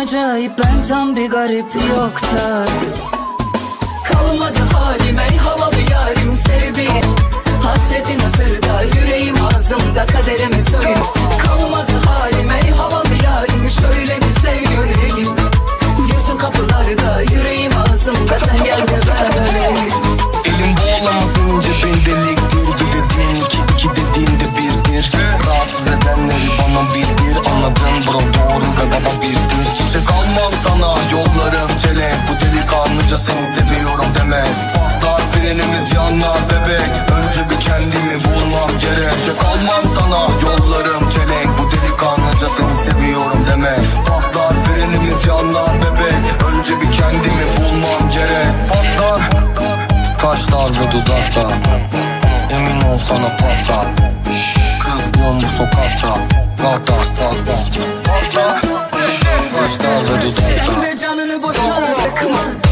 Acayip ben tam bir garip yokta. Kalmadı halim ey havalı yarim sevdiğim. Hasretin asırda yüreğim ağzımda kaderimi söyle Almam sana yollarım çelenk Bu delikanlıca seni seviyorum deme. Patlar frenimiz yanar bebek. Önce bir kendimi bulmam gerek. Çiçek almam sana yollarım çelenk Bu delikanlıca seni seviyorum deme. Patlar frenimiz yanar bebek. Önce bir kendimi bulmam gerek. Patlar. Kaşlar ve dudakta? Emin ol sana patlar. Kızgın bu sokakta? Radar fazla Elinde canını boşa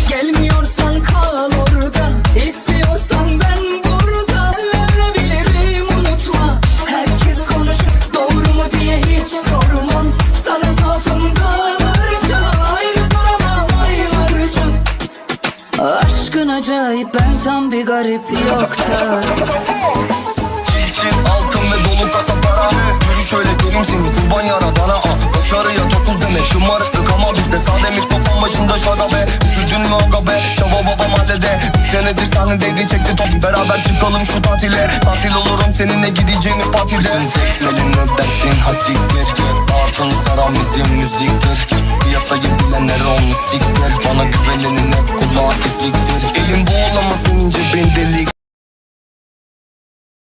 Gelmiyorsan kal orada. İstiyorsan ben burada. Ölebilirim unutma. Herkes konuşup doğru mu diye hiç sormam. Sana zaafımdan harca Ayrı duramam aylarca. Aşkın acayip ben tam bir garip yokta. Çil altın ve dolu kasa para Yürü şöyle göreyim seni kurban yara bana. Ah. Başarıya dokuz demek şımarıklık bizde sade mikrofon başında şaga be Üzüldün mü aga be çava baba mahallede. Bir senedir sahnedeydi çekti top. Beraber çıkalım şu tatile. Tatil olurum seninle gideceğimiz partide. Kızın tekmelini dersin? Hasiktir. Altın saran bizim müziktir. Piyasayı bilenler olmuş siktir. Bana güvenenin hep kulağı kesiktir